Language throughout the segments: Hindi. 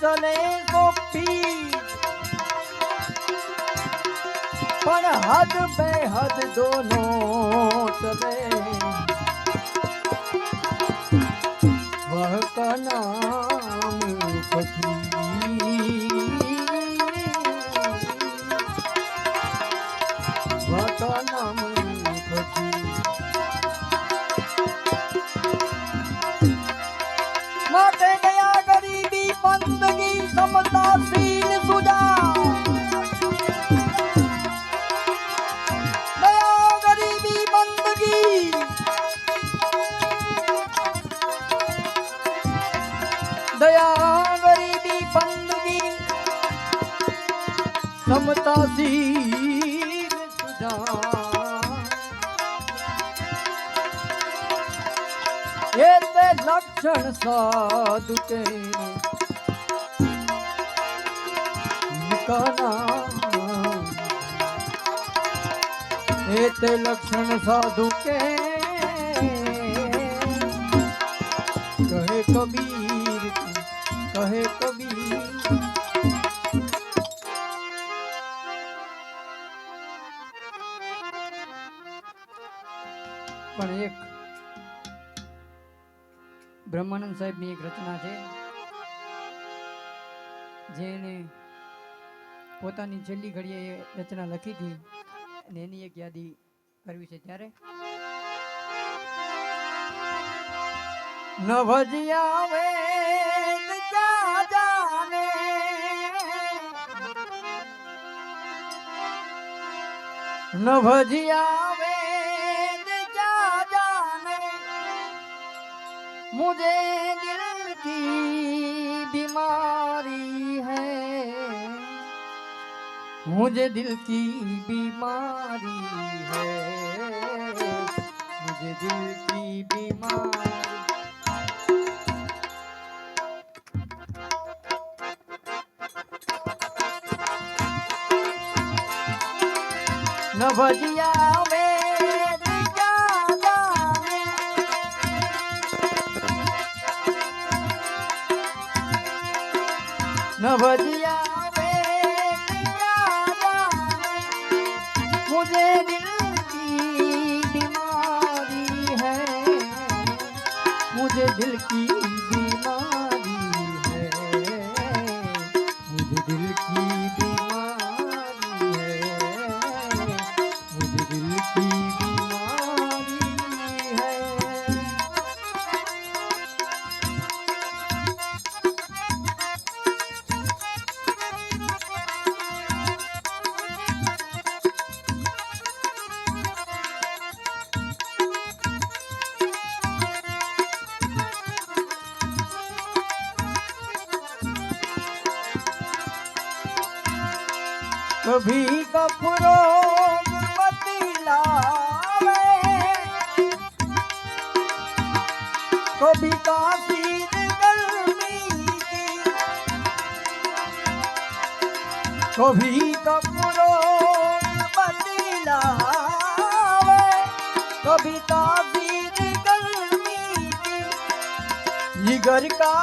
ચલે ગોપી. પણ હદ બે હદ દોનો ચલે. વહકના માટે ગયા की बंदगी समता सीन सुजा। नया गरीबी बंदगी। दया बंदगी लक्षण साधु तेरे સાધુ કે નિકાના એ તે લક્ષણ સાધુ કે કહે કબીર કહે કબીર પણ એક બ્રહ્માનંદ સાહેબની એક રચના છે જેને પોતાની છેલ્લી ઘડીએ એ રચના લખી હતી અને એની એક યાદી કરવી છે ત્યારે? નવજિયા વેદ જાને નવજિયા મુજે દિલ કી मुझे दिल की बीमारी है मुझे दिल की बीमारी न भजिया वेद मुझे दिल की बीमारी है। मुझे दिल की बीमारी है। मुझे दिल की कभी कपड़ो बतलावे कभी काफ़ी कभी कपड़ो बतलावे कभी काफ़ी गर्मी जिगर का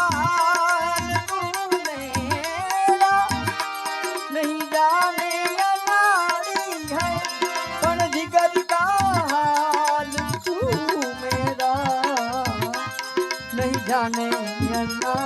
ತಾನೇ ಎಲ್ಲ